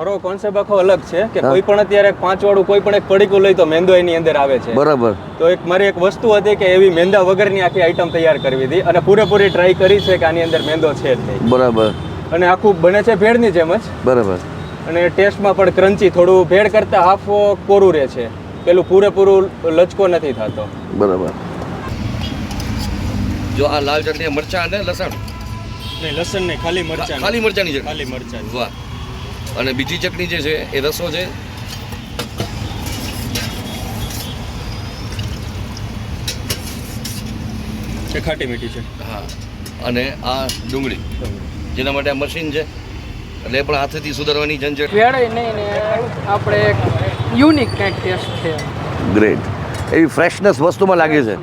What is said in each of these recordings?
મારો કોન્સેપ્ટ આખો અલગ છે કે કોઈ પણ અત્યારે પાંચ વાળું કોઈ પણ એક પડીકું લઈ તો મેંદો એની અંદર આવે છે. બરાબર. તો એક મારી એક વસ્તુ હતી કે એવી મેંદા વગરની આખી આઈટમ તૈયાર કરવી હતી અને પૂરેપૂરી ટ્રાય કરી છે કે આની અંદર મેંદો છે જ નહીં. બરાબર. અને આખું બને છે ભેળની જેમ જ. બરાબર. અને ટેસ્ટમાં પણ ક્રન્ચી થોડું ભેળ કરતાં હાફ કોરું રહે છે. પેલું પૂરેપૂરું લચકો નથી થતો. બરાબર. જો આ લાલ ચટણી મરચા અને લસણ? નહીં લસણ નહીં ખાલી મરચાં ખાલી મરચાની ખાલી મરચા વાહ. અને બીજી ચટણી જે છે એ રસો છે. છે ખાટી મીઠી છે. હા. અને આ ડુંગળી. જેના માટે આ મશીન છે. એટલે પણ હાથેથી સુધારવાની ઝંઝટ વેળાય નહીં ને આપણે એક યુનિક કંઈક ટેસ્ટ છે. ગ્રેટ એવી ફ્રેશનેસ વસ્તુમાં લાગે છે.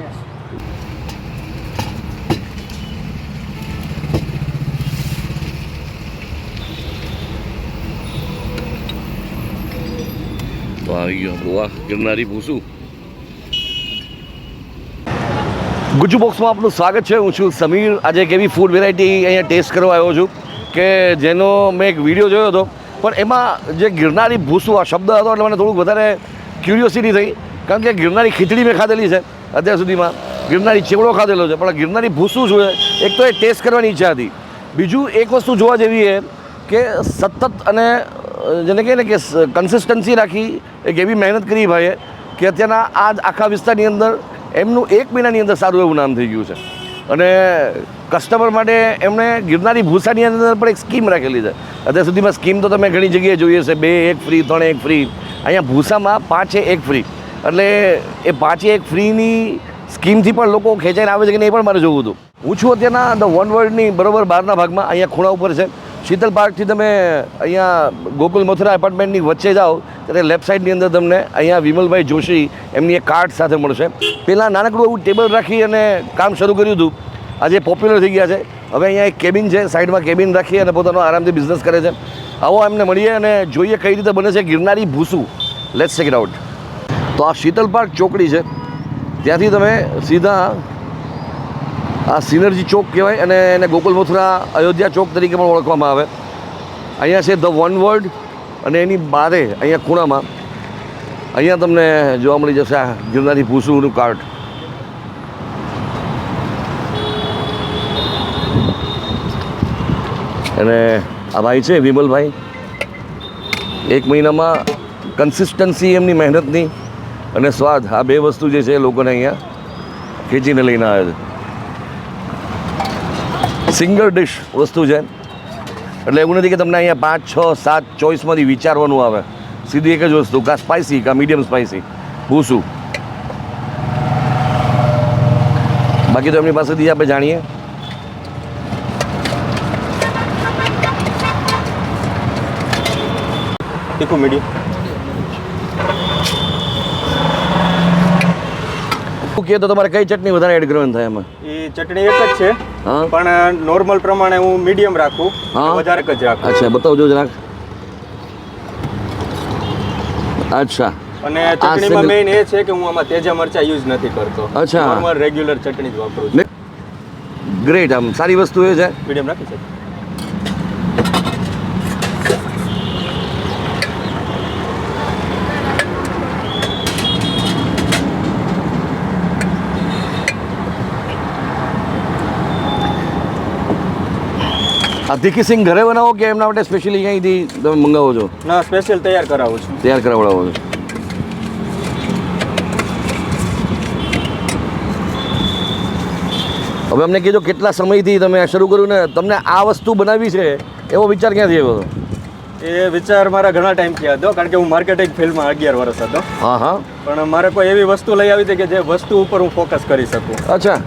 આવી ગયો. વાહ, ગિરનારી ભૂસું. ગુજુ બોક્સમાં આપનું સ્વાગત છે. હું છું સમીર. આજે એક એવી ફૂડ વેરાયટી અહીંયા ટેસ્ટ કરવા આવ્યો છું કે જેનો મેં એક વીડિયો જોયો હતો. પણ એમાં જે ગિરનારી ભૂસું, આ શબ્દ હતો એટલે મને થોડુંક વધારે ક્યુરિયોસિટી થઈ. કારણ કે ગિરનારી ખીચડી મેં ખાધેલી છે અત્યાર સુધીમાં. ગિરનારી ચેવડો ખાધેલો છે. પણ ગિરનારી ભૂસું છે, એક તો એ ટેસ્ટ કરવાની ઈચ્છા હતી. બીજું એક વસ્તુ જોવા જેવી એ કે સતત અને જેને કહે ને કે કન્સિસ્ટન્સી રાખી, એક એવી મહેનત કરી ભાઈએ કે અત્યારના આ આખા વિસ્તારની અંદર એમનું એક મહિનાની અંદર સારું એવું નામ થઈ ગયું છે. અને કસ્ટમર માટે એમણે ગિરનારી ભૂસાની અંદર પણ એક સ્કીમ રાખેલી છે. અત્યાર સુધીમાં સ્કીમ તો તમે ઘણી જગ્યાએ જોઈએ છે બે, એક ફ્રી ત્રણ, એક ફ્રી અહીંયા ભૂસામાં પાંચે એક ફ્રી એટલે એ પાંચે એક ફ્રીની સ્કીમથી પણ લોકો ખેંચાઈને આવે છે કે નહીં એ પણ મારે જોવું હતું. હું છું અત્યારના ધ વન વર્લ્ડની બરોબર બહારના ભાગમાં, અહીંયા ખૂણા ઉપર છે. શીતલ પાર્કથી તમે અહીંયા ગોકુલ મથુરા એપાર્ટમેન્ટની વચ્ચે જાઓ, ત્યારે લેફ્ટ સાઈડની અંદર તમને અહીંયા વિમલભાઈ જોશી એમની એક કાર્ડ સાથે મળશે. પહેલાં નાનકડું એવું ટેબલ રાખી અને કામ શરૂ કર્યું હતું. આજે પોપ્યુલર થઈ ગયા છે. હવે અહીંયા એક કેબિન છે સાઈડમાં કેબિન રાખી અને પોતાનો આરામથી બિઝનેસ કરે છે. આવો એમને મળીએ અને જોઈએ કઈ રીતે બને છે ગિરનારી ભૂસું. લેટ્સ ચેક ઇટ આઉટ તો આ શીતલ પાર્ક ચોકડી છે. ત્યાંથી તમે સીધા આ સિનર્જી ચોક કહેવાય અને એને ગોકુલ મથુરા અયોધ્યા ચોક તરીકે પણ ઓળખવામાં આવે. અહીંયા છે ધ વન વર્લ્ડ અને એની બારે, અહીંયા ખૂણામાં, અહીંયા તમને જોવા મળી જશે આ ગિરનારી ભૂસુનું કાર્ડ અને આ ભાઈ છે વિમલભાઈ. એક મહિનામાં કન્સિસ્ટન્સી એમની મહેનતની અને સ્વાદ, આ બે વસ્તુ જે છે એ લોકોને અહીંયા ખેંચીને લઈને આવે છે. સિંગલ ડિશ વસ્તુ છે. એટલે એવું નથી કે તમને અહીંયા પાંચ છ સાત ચોઈસમાંથી વિચારવાનું આવે. સીધી એક જ વસ્તુ કાં સ્પાઇસી કાં મીડિયમ સ્પાઇસી ભૂસું બાકી તો એમની પાસેથી આપણે જાણીએ. તીખું મીડિયમ. કહે તો તમારે કઈ ચટણી વધારે એડ કરવાની થાય એમાં? એ ચટણી એક જ છે. પણ નોર્મલ પ્રમાણે હું મીડિયમ રાખું. વધારે જ રાખું. અચ્છા બતાવજો જરાક અચ્છા. અને ચટણીમાં મેઈન એ છે કે હું આમાં તેજા મરચા યુઝ નથી કરતો. અચ્છા. નોર્મલ રેગ્યુલર ચટણી જ વાપરું છું. ગ્રેટ આમ સારી વસ્તુ એ છે. મીડિયમ રાખી છે? આ તીખી સિંગ ઘરે બનાવો કે એમના માટે સ્પેશિયલી અહીંયાથી તમે મંગાવો છો? ના સ્પેશિયલ તૈયાર કરાવું છું. તૈયાર કરાવડાવો છો. હવે અમને કીધું કેટલા સમયથી તમે શરૂ કર્યું ને તમને આ વસ્તુ બનાવી છે એવો વિચાર ક્યાંથી આવ્યો હતો? એ વિચાર મારા ઘણા ટાઈમથી હતો કારણ કે હું માર્કેટિંગ ફિલ્ડમાં અગિયાર વર્ષ હતો. હા હા. પણ મારે કોઈ એવી વસ્તુ લઈ આવી હતી કે જે વસ્તુ ઉપર હું ફોકસ કરી શકું. અચ્છા.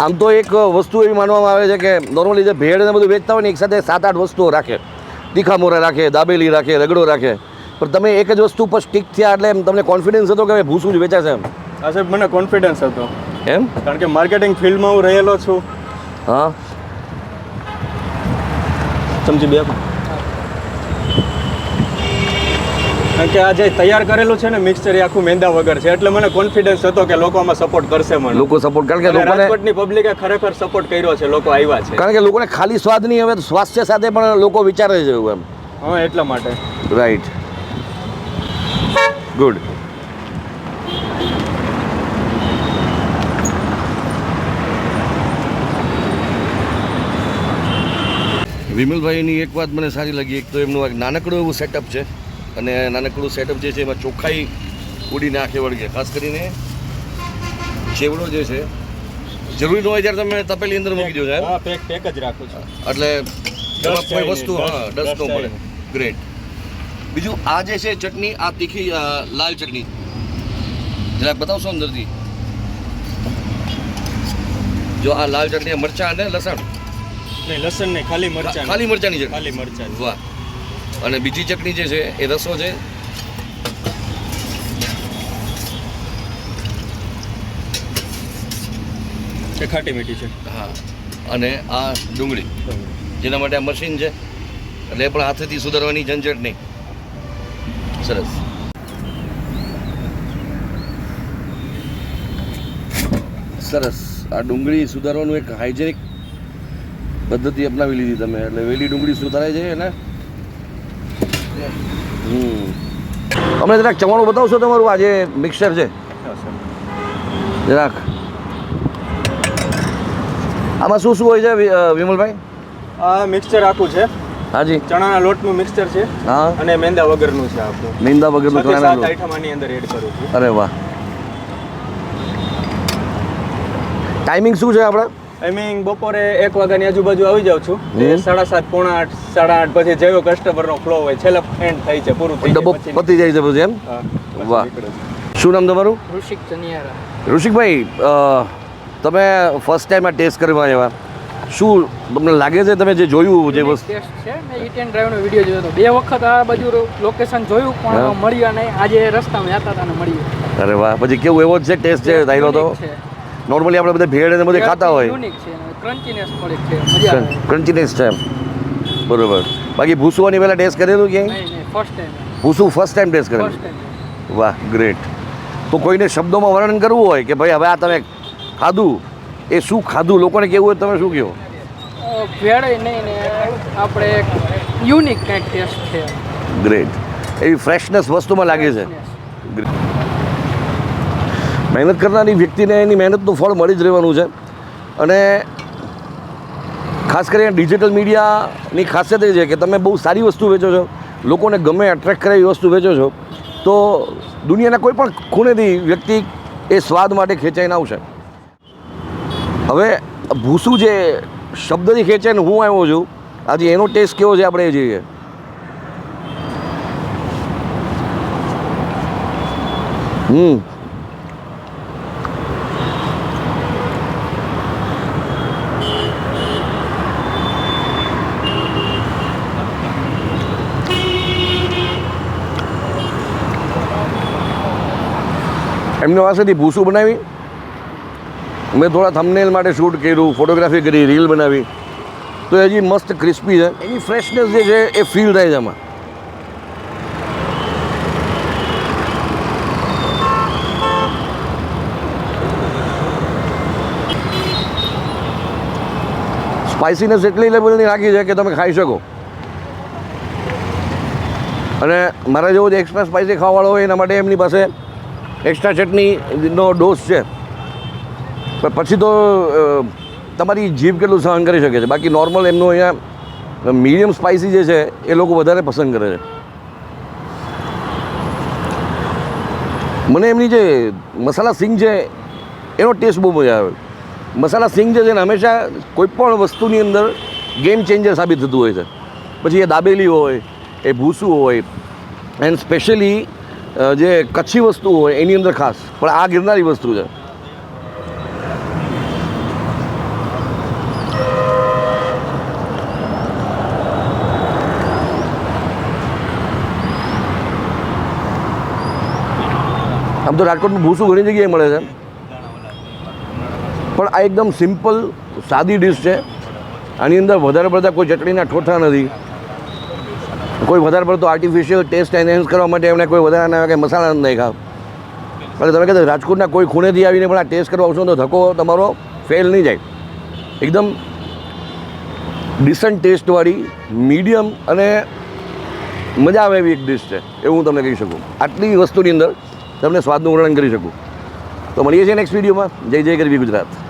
આમ તો એક વસ્તુ એવી માનવામાં આવે છે કે નોર્મલી જે ભેળ ને બધું વેચતા હોય ને એક સાથે સાત આઠ વસ્તુઓ રાખે. તીખા મોરા રાખે દાબેલી રાખે રગડો રાખે. પણ તમે એક જ વસ્તુ પર સ્ટીક થયા એટલે એમ તમને કોન્ફિડન્સ હતો કે ભૂસું જ વેચાશે એમ? હા સાહેબ મને કોન્ફિડન્સ હતો. એમ? કારણ કે માર્કેટિંગ ફિલ્ડમાં હું રહેલો છું. હા. સમજી બે કારણ કે આ જે તૈયાર કરેલું છે ને મિક્સચર એ આખું મેંદા વગર છે. એટલે મને કોન્ફિડન્સ હતો કે લોકો આમાં સપોર્ટ કરશે મને. લોકો સપોર્ટ કારણ કે લોકોને રાજકોટની પબ્લિકે ખરેખર સપોર્ટ કર્યો છે લોકો આવ્યા છે. કારણ કે લોકોને ખાલી સ્વાદ નહીં હવે સ્વાસ્થ્ય સાથે પણ લોકો વિચારે છે એવું એમ. હા એટલા માટે. રાઈટ ગુડ વિમલભાઈની એક વાત મને સારી લાગી. એક તો એમનું એક નાનકડું એવું સેટઅપ છે. અને નાનકડું સેટઅપ જે છે એમાં ચોખ્ખાઈ ઉડીને આંખે વળગે ખાસ કરીને ચેવડો જે છે જરૂરી ન હોય ત્યારે તમે તપેલી અંદર મૂકી દો એમ? પેક પેક જ રાખું છો. એટલે એમાં કોઈ વસ્તુ હા ડસ્ટ ન પડે ગ્રેટ બીજું આ જે છે ચટણી આ તીખી લાલ ચટણી. જરાક બતાવશો અંદરથી? જો આ લાલ ચટણી મરચાં અને લસણ? નહીં લસણ નહીં ખાલી મરચાં ખાલી મરચાંની ચટણી. ખાલી મરચાં વાહ. અને બીજી ચટણી જે છે એ રસો છે. એ ખાટી મીઠી છે. હા. અને આ ડુંગળી. જેના માટે આ મશીન છે. એટલે એ પણ હાથેથી સુધારવાની ઝંઝટ નહીં સરસ. સરસ. આ ડુંગળી સુધારવાનું એક હાઇજેનિક પદ્ધતિ અપનાવી લીધી તમે. એટલે વેલી ડુંગળી સુધારાય છે એને. અમને જરાક ચવાણું બતાવશો તમારું? આજે મિક્સર છે. જરાક. આમાં શું શું હોય છે વિમલભાઈ? આ મિક્સચર આખું છે. હાજી. ચણાના લોટનું મિક્સચર છે હા. અને મેંદા વગરનું છે આપણું મેંદા વગરનું ચણાના લોટ. આઈટમ આની અંદર એડ કરું છું. અરે વાહ. ટાઈમિંગ શું છે આપણે? ટાઈમિંગ બપોરે એક વાગ્યાની આજુબાજુ આવી જાઉં છું. એ સાડા સાત પોણા આઠ સાડા આઠ પછી જેવો કસ્ટમરનો ફ્લો હોય છેલ્લે એન્ડ થાય છે પૂરું થઈ ડબ્બો જાય પતી જાય છે પછી એમ? વાહ. શું નામ તમારું? ઋષિક ચનિયારા. ઋષિકભાઈ તમે ફર્સ્ટ ટાઈમ આ ટેસ્ટ કરવા આવ્યા. શું તમને લાગે છે તમે જે જોયું જે વસ્તુ ટેસ્ટ છે. મેં ઈટ એન્ડ ડ્રાઈવનો વીડિયો જોયો હતો. બે વખત આ બાજુ લોકેશન જોયું પણ મળ્યા નહીં. આજે રસ્તામાં જતા હતા ને મળ્યું. અરે વાહ. પછી કેવું એવો જ છે ટેસ્ટ છે થયેલો તો Unique છે. નોર્મલી આપણે બધા ભેળ બધા બધે ખાતા હોય. ક્રન્ચીનેસ છે બરોબર. બાકી ભૂસવાની પહેલાં ટેસ્ટ કરેલું ક્યાંય? ભૂસું ફર્સ્ટ ટાઈમ ટેસ્ટ કરેલું વાહ ગ્રેટ તો કોઈને શબ્દોમાં વર્ણન કરવું હોય કે ભાઈ હવે આ તમે ખાધું? એ શું ખાધું? લોકોને કેવું હોય તમે શું કહો? ભેળ નહીં ને આપણે યુનિક કંઈક ટેસ્ટ છે. ગ્રેટ એવી ફ્રેશનેસ વસ્તુમાં લાગે છે. મહેનત કરનારી વ્યક્તિને એની મહેનતનું ફળ મળી જ રહેવાનું છે. અને ખાસ કરીને ડિજિટલ મીડિયાની ખાસિયત એ છે કે તમે બહુ સારી વસ્તુ વેચો છો, લોકોને ગમે એટ્રેક્ટ કરે એવી વસ્તુ વેચો છો, તો દુનિયાના કોઈ પણ ખૂણેથી વ્યક્તિ એ સ્વાદ માટે ખેંચાઈને આવશે. હવે ભૂસું જે શબ્દથી ખેંચાઈને હું આવ્યો છું, આજે એનો ટેસ્ટ કેવો છે આપણે એ જોઈએ. હમ. એમની પાસેથી ભૂસું બનાવી. મેં થોડા થંબનેલ માટે શૂટ કર્યું ફોટોગ્રાફી કરી રીલ બનાવી. તો હજી મસ્ત ક્રિસ્પી છે. એની ફ્રેશનેસ જે છે એ ફીલ થાય છે એમાં સ્પાઇસીનેસ એટલી લેવલની રાખી છે કે તમે ખાઈ શકો. અને મારા જેવો જે એક્સ્ટ્રા સ્પાઇસી ખાવાવાળો હોય એના માટે એમની પાસે એક્સ્ટ્રા ચટણીનો ડોઝ છે. પણ પછી તો તમારી જીભ કેટલું સહન કરી શકે છે? બાકી નોર્મલ એમનું અહીંયા મીડિયમ સ્પાઇસી જે છે, એ લોકો વધારે પસંદ કરે છે. મને એમની જે મસાલા સિંગ છે, એનો ટેસ્ટ બહુ મજા આવે. મસાલા સિંગ છે ને હંમેશા કોઈપણ વસ્તુની અંદર ગેમ ચેન્જર સાબિત થતું હોય છે. પછી એ દાબેલી હોય, એ ભૂસું હોય એન્ડ સ્પેશિયલી જે કચ્છી વસ્તુ હોય, એની અંદર ખાસ. પણ આ ગિરનારી વસ્તુ છે. આમ તો રાજકોટનું ભૂસું ઘણી જગ્યાએ મળે છે. પણ આ એકદમ સિમ્પલ સાદી ડીશ છે. આની અંદર વધારે પડતા કોઈ ચટણીના ઠોઠા નથી. કોઈ વધારે પડતો આર્ટિફિશિયલ ટેસ્ટ એન્હેન્સ કરવા માટે એમણે કોઈ વધારાના કે મસાલા નહીં ખાવ. એટલે તમે કહેતા રાજકોટના કોઈ ખૂણેથી આવીને પણ આ ટેસ્ટ કરવા આવશો તો ધક્કો તમારો ફેલ નહીં જાય. એકદમ ડિસન્ટ ટેસ્ટવાળી મીડિયમ અને મજા આવે એવી એક ડિશ છે. એવું હું તમને કહી શકું. આટલી વસ્તુની અંદર તમને સ્વાદનું વર્ણન કરી શકું. તો મળીએ છીએ નેક્સ્ટ વિડીયોમાં જય જય ગરવી ગુજરાત.